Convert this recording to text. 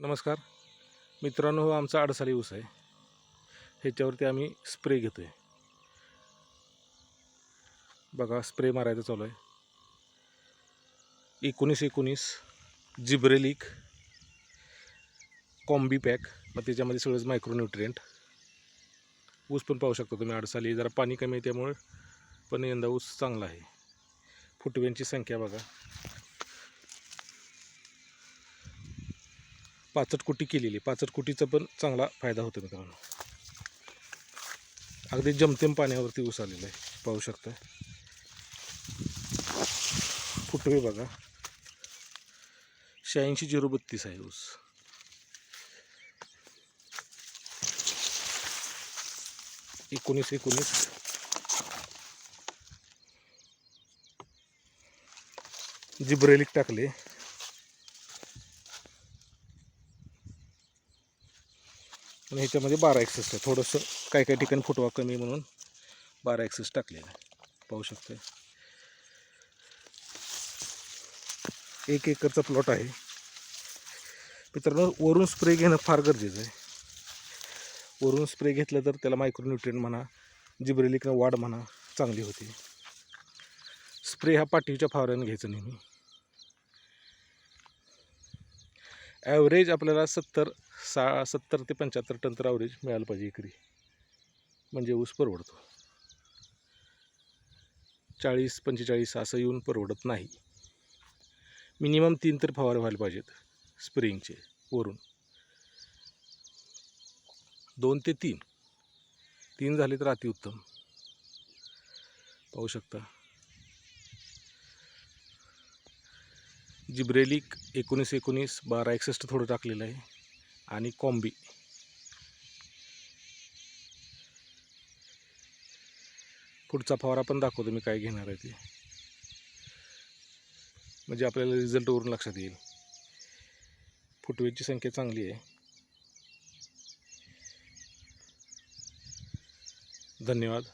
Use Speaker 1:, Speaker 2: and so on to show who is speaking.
Speaker 1: नमस्कार. मित्रांनो हो आमचा अडसाली ऊस आहे. ह्याच्यावरती आम्ही स्प्रे घेतो आहे बघा स्प्रे मारायचा चालू आहे. एकोणीस एकोणीस जिब्रेलिक कॉम्बी पॅक. मग त्याच्यामध्ये सगळंच मायक्रोन्युट्रियंट ऊस पण पाहू शकता तुम्ही अडसाली जरा पाणी कमी आहे त्यामुळे पण यंदा ऊस चांगला आहे. फुटव्यांची संख्या बघा. पाचट कुटी केलेली पाचट कुटीचा पण चांगला फायदा होतो मित्रांनो. अगदी जमतेम पाण्यावरती ऊस आलेला आहे. पाहू शकता फुटवे बघा. शहाऐंशी झिरो बत्तीस आहे ऊस. एकोणीस एकोणीस. जिब्रेलिक टाकले. आणि ह्याच्यामध्ये बारा एक्सेस आहे. थोडंसं काही काही ठिकाणी फुटवा कमी म्हणून बारा एक्सेस टाकलेला आहे. पाहू शकते एक एकरचा प्लॉट आहे. मित्रांनो वरून स्प्रे घेणं फार गरजेचं आहे. वरून स्प्रे घेतलं तर त्याला मायक्रोन्युट्रियन म्हणा जिब्रेलिकनं वाढ म्हणा चांगली होती. स्प्रे हा पाठीच्या फावऱ्यानं घ्यायचं नेहमी. ॲव्हरेज आपल्याला सत्तर सा सत्तर ते पंच्याहत्तर टन तर ॲव्हरेज मिळालं पाहिजे एकरी. म्हणजे ऊस परवडतो. चाळीस पंचेचाळीस असं येऊन परवडत नाही. मिनिमम तीन तर फवारे व्हायला पाहिजेत स्प्रिंगचे वरून. दोन ते तीन. तीन झाले तर अतिउत्तम पाहू शकता. जिब्रेलिक एकोणीस एकोणीस बारा एकसष्ट थोडं टाकलेलं आहे. आणि कॉम्बी पुढचा फवारा पण दाखवतो मी काय घेणार आहे ते. म्हणजे आपल्याला रिझल्टवरून लक्षात येईल. फुटवेची संख्या चांगली आहे. धन्यवाद.